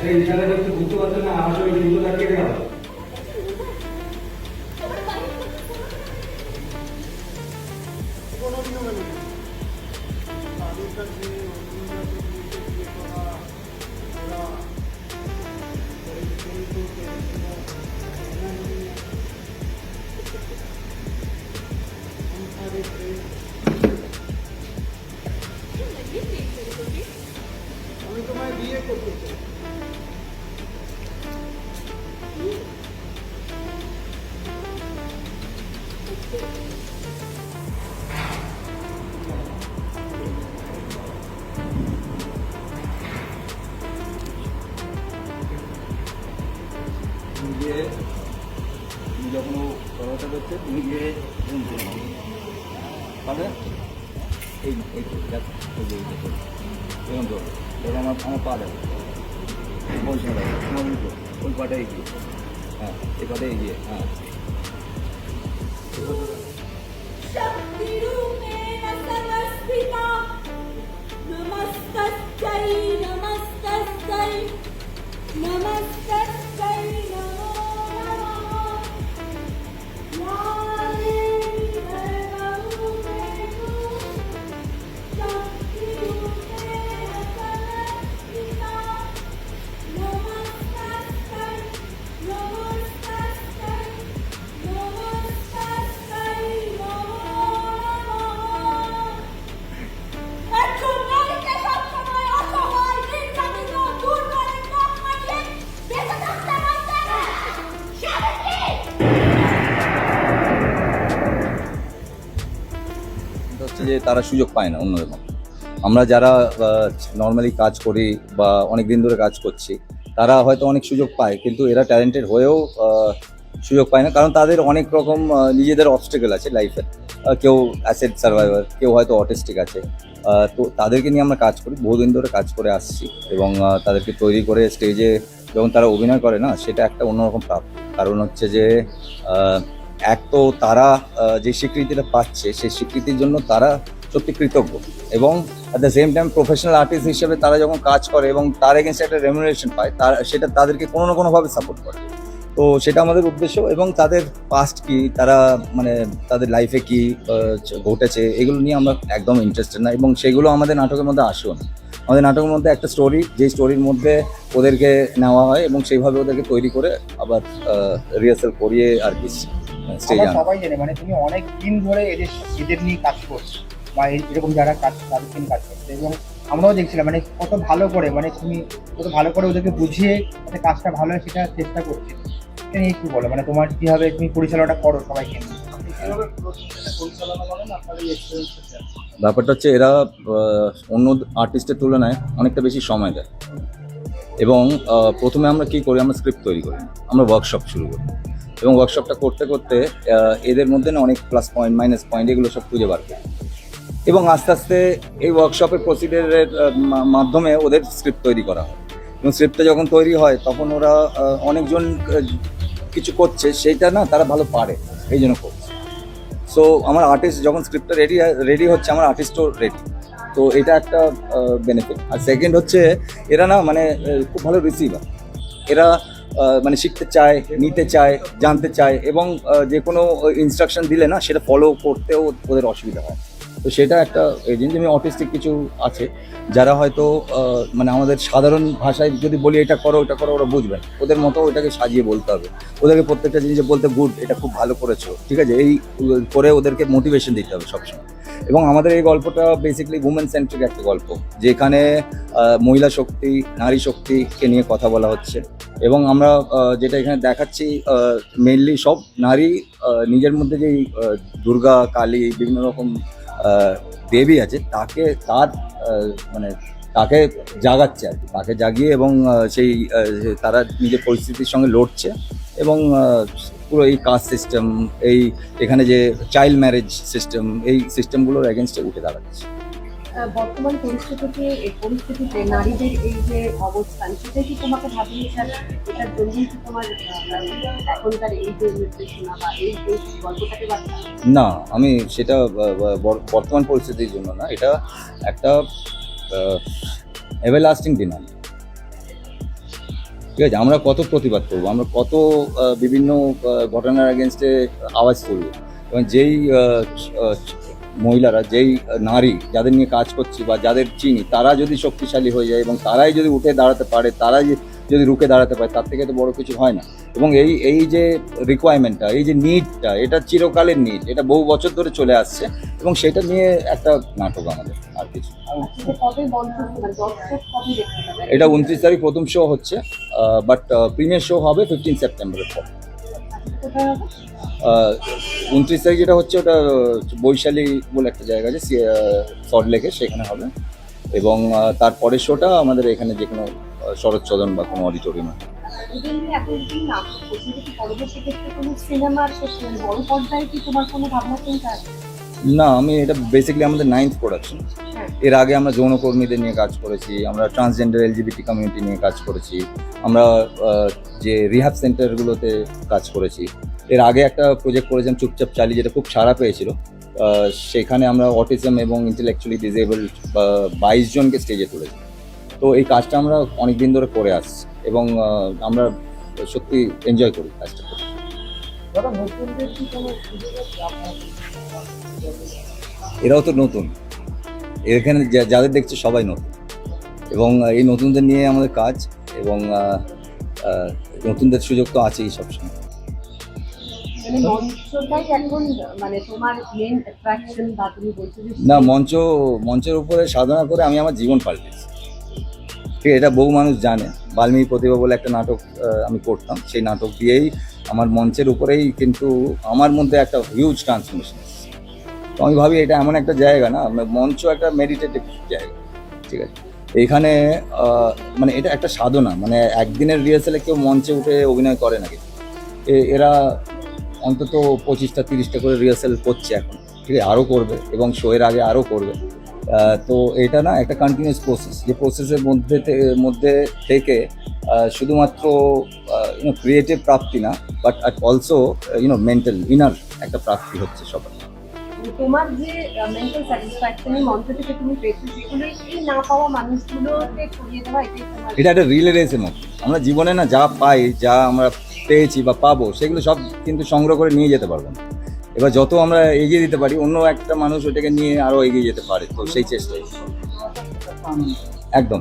আরে ইশারা করতে বুঝতে পারছেন না, আমার সঙ্গে কিন্তু লাগিয়ে গেল আমি তোমায় বিয়ে করতে চাই। যখন ও কথাটা করছে তুমি গিয়ে এরকম করে নাও। পাবে এই এই তো, দেখো, এই যে, এই যে, এরকম তো এবার আমার আমার পা দেখো বলছি না দেখো তোমার উল্টো ওই পাটা এগিয়ে হ্যাঁ এই পাটা এগিয়ে হ্যাঁ शक्तिरूपेण सर्वस्थिता नमस्तस्यै नमस्तस्यै যে তারা সুযোগ পায় না অন্যদের মতো। আমরা যারা নর্মালি কাজ করি বা অনেক দিন ধরে কাজ করছি, তারা হয়তো অনেক সুযোগ পায়, কিন্তু এরা ট্যালেন্টেড হয়েও সুযোগ পায় না। কারণ তাদের অনেক রকম নিজেদের অবস্টেকেল আছে লাইফে কেউ অ্যাসেড সার্ভাইভার কেউ হয়তো অটিস্টিক আছে। তো তাদেরকে নিয়ে আমরা কাজ করি, বহুদিন ধরে কাজ করে আসছি এবং তাদেরকে তৈরি করে স্টেজে যখন তারা অভিনয় করে না, সেটা একটা অন্যরকম প্রাপ্তি কারণ হচ্ছে যে এক তো তারা যে স্বীকৃতিটা পাচ্ছে, সেই স্বীকৃতির জন্য তারা সত্যি কৃতজ্ঞ। এবং at the same time professional artist হিসেবে তারা যখন কাজ করে এবং তার এগেনস্ট একটা রেমুনারেশন পায়, তার, সেটা তাদেরকে কোনো না কোনোভাবে সাপোর্ট করে। তো সেটা আমাদের উদ্দেশ্য এবং তাদের পাস্ট কি, তারা মানে তাদের লাইফে কি ঘটেছে, এগুলো নিয়ে আমরা একদম ইন্টারেস্টেড না এবং সেগুলো আমাদের নাটকের মধ্যে আসেও না। আমাদের নাটকের মধ্যে একটা স্টোরি যে স্টোরির মধ্যে ওদেরকে নেওয়া হয় এবং সেইভাবে ওদেরকে তৈরি করে আবার রিহার্সাল করিয়ে আর কি স্টেজে আমরা সবাই জানে মানে তুমি অনেক দিন ধরে এদের এদের নিয়ে কাজ করছ বা এরকম যারা কাজ তাদেরকে নিয়ে কাজ করছ। এবং আমরাও দেখছিলাম মানে কত ভালো করে মানে তুমি কত ভালো করে ওদেরকে বুঝিয়ে যাতে কাজটা ভালো হয় সেটা চেষ্টা করছি। এটা নিয়ে কি বলো মানে তোমার কীভাবে তুমি পরিচালনাটা করো সবাইকে ব্যাপারটা হচ্ছে এরা অন্য আর্টিস্টের তুলনায় অনেকটা বেশি সময় দেয়। এবং প্রথমে আমরা কি করি আমরা স্ক্রিপ্ট তৈরি করি আমরা ওয়ার্কশপ শুরু করি। এবং ওয়ার্কশপটা করতে করতে এদের মধ্যে না অনেক প্লাস পয়েন্ট মাইনাস পয়েন্ট এগুলো সব খুঁজে বার এবং আস্তে আস্তে এই ওয়ার্কশপের প্রসিডিয়ারের মাধ্যমে ওদের স্ক্রিপ্ট তৈরি করা হয়। এবং স্ক্রিপ্টটা যখন তৈরি হয়, তখন ওরা অনেকজন কিছু করছে, সেইটা না তারা ভালো পারে, এই জন্য করছে। সো আমার আর্টিস্ট যখন স্ক্রিপ্টটা রেডি রেডি হচ্ছে, আমার আর্টিস্টও রেডি তো এটা একটা বেনিফিট আর সেকেন্ড হচ্ছে, এরা না মানে খুব ভালো রিসিভার এরা মানে শিখতে চায়, নিতে চায়, জানতে চায় এবং যে কোনো ইনস্ট্রাকশন দিলে না, সেটা ফলো করতেও ওদের অসুবিধা হয়। তো সেটা একটা জিনিস আমি অটিস্টিক কিছু আছে, যারা হয়তো মানে আমাদের সাধারণ ভাষায় যদি বলি, এটা করো এটা করো ওরা বুঝবে। না। ওদের মতো ওটাকে সাজিয়ে বলতে হবে। ওদেরকে প্রত্যেকটা জিনিসে বলতে, গুড, এটা খুব ভালো করেছ ঠিক আছে? এই, করে ওদেরকে মোটিভেশন দিতে হবে সবসময়। এবং আমাদের এই গল্পটা বেসিক্যালি উমেন সেন্ট্রিক একটা গল্প, যেখানে মহিলা শক্তি, নারী শক্তিকে নিয়ে কথা বলা হচ্ছে। এবং আমরা যেটা এখানে দেখাচ্ছি মেনলি সব নারী নিজের মধ্যে যেই দুর্গা, কালী, বিভিন্ন রকম দেবী আছে, তাকে, তার মানে তাকে জাগাচ্ছে আর কি। তাকে জাগিয়ে এবং সেই তারা নিজের পরিস্থিতির সঙ্গে লড়ছে এবং পুরো এই কাস্ট সিস্টেম এই এখানে যে চাইল্ড ম্যারেজ সিস্টেম এই সিস্টেমগুলোর এগেনস্টে উঠে দাঁড়াচ্ছে। বর্তমান পরিস্থিতিতে, এই পরিস্থিতিতে নারীদের এই যে অবস্থান সেটা কি তোমাকে ভাবিয়েছে? আর এটার জন্যই কি তোমার এখনকার এই যে নির্দেশনা বা এই যে গল্পটাকে না, আমি সেটা বর্তমান পরিস্থিতির জন্য না। এটা একটা এভার লাস্টিং ডিমান্ড ঠিক আছে, আমরা কত প্রতিবাদ করব? আমরা কত বিভিন্ন ঘটনার এগেনস্টে আওয়াজ তুলব? এবং যেই মহিলারা যেই নারী যাদের নিয়ে কাজ করছি বা যাদের চিনি তারা যদি শক্তিশালী হয়ে যায় এবং তারাই যদি উঠে দাঁড়াতে পারে তারাই যদি রুখে দাঁড়াতে পারে তার থেকে তো বড় কিছু হয় না। এবং এই এই যে রিকোয়ারমেন্টটা এই যে নিডটা এটা চিরকালের নিড এটা বহু বছর ধরে চলে আসছে এবং সেটা নিয়ে একটা নাটক আমাদের আর কিছু মানে এটা উনত্রিশ তারিখ প্রথম শো হচ্ছে বাট প্রিমিয়ার শো হবে ফিফটিন সেপ্টেম্বরের পর। উনত্রিশ তারিখ যেটা হচ্ছে ওটা বৈশালী বলে একটা জায়গা আছে সল্ট লেকে, সেখানে হবে। এবং তারপরের শোটা আমাদের এখানে যে কোনো শরৎচন্দন বা কোনো অডিটোরিয়ামে সিনেমার বড় কি তোমার কোনো ভাবনা চিন্তা আছে? না আমি এটা বেসিক্যালি আমাদের নাইন্থ প্রোডাকশন হ্যাঁ। এর আগে আমরা যৌনকর্মীদের নিয়ে কাজ করেছি আমরা ট্রান্সজেন্ডার এলজিবিটি কমিউনিটি নিয়ে কাজ করেছি আমরা যে রিহাব সেন্টারগুলোতে কাজ করেছি। এর আগে একটা প্রজেক্ট করেছিলাম চুপচাপ চালি যেটা খুব সাড়া পেয়েছিল। সেখানে আমরা অটিজম এবং ইন্টেলেকচুয়ালি ডিসেবল বাইশ জনকে স্টেজে তুলেছি। তো এই কাজটা আমরা অনেক দিন ধরে করে আসছি এবং আমরা সত্যি এনজয় করি কাজটা। করে দাদা নতুনদের কি কোনো সুযোগ আছে আপনার এরাও তো নতুন। এখানে যাদের দেখছে সবাই নতুন। এবং এই নতুনদের নিয়ে আমাদের কাজ এবং নতুনদের সুযোগ তো আছেই সবসময়। মানে মানে না মঞ্চ মঞ্চের উপরে সাধনা করে আমি আমার জীবন পাল্টেছি। ঠিক এটা বহু মানুষ জানে। বাল্মীকি প্রতিভা বলে একটা নাটক আমি করতাম। সেই নাটক দিয়েই আমার মঞ্চের উপরেই কিন্তু আমার মধ্যে একটা হিউজ ট্রান্সফরমেশন তো আমি ভাবি এটা এমন একটা জায়গা না মানে মঞ্চ একটা মেডিটেটিভ জায়গা, ঠিক আছে? এইখানে মানে এটা একটা সাধনা মানে একদিনের রিহার্সালে কেউ মঞ্চে উঠে অভিনয় করে নাকি এরা অন্তত পঁচিশটা, তিরিশটা করে রিহার্সাল করছে এখন, ঠিক আছে? আরও করবে এবং শোয়ের আগে আরও করবে। তো এটা না একটা কন্টিনিউয়াস প্রসেস যে প্রসেসের মধ্যে মধ্যে থেকে শুধুমাত্র ইউনো ক্রিয়েটিভ প্রাপ্তি না but also you know mental inner একটা প্রাপ্তি হচ্ছে সবার। তোমার যে মেন্টাল মঞ্চ থেকে তুমি পেয়েছ সেগুলো এই না পাওয়া দেওয়া এটা একটা রিলে রেসের মতো। আমরা জীবনে না যা পাই যা আমরা পেয়েছি বা পাবো সেগুলো সব কিন্তু সংগ্রহ করে নিয়ে যেতে পারব না। এবার যত আমরা এগিয়ে দিতে পারি অন্য একটা মানুষ ওটাকে নিয়ে আরও এগিয়ে যেতে পারে তো সেই চেষ্টাই। একদম।